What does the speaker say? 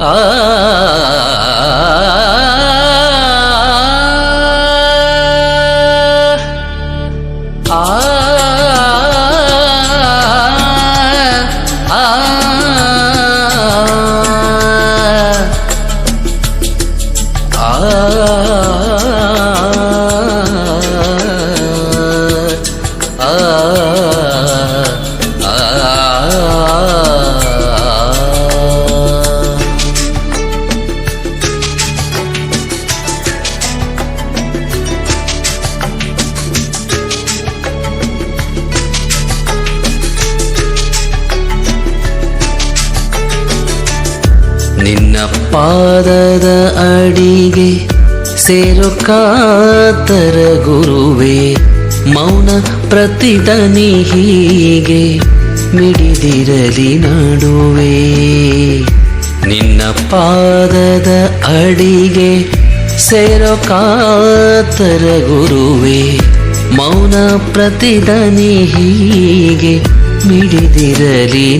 ஆ ಪಾದದ ಅಡಿಗೆ ಸೇರು ಕಾತರ ಗುರುವೆ, ಮೌನ ಪ್ರತಿದನಿ ಹೀಗೆ ಮಿಡಿದಿರಲಿ ನಡುವೆ. ನಿನ್ನ ಪಾದದ ಅಡಿಗೆ ಸೇರೋ ಕಾತರ ಗುರುವೆ, ಮೌನ ಪ್ರತಿದನಿ ಹೀಗೆ ಮಿಡಿದಿರಲಿ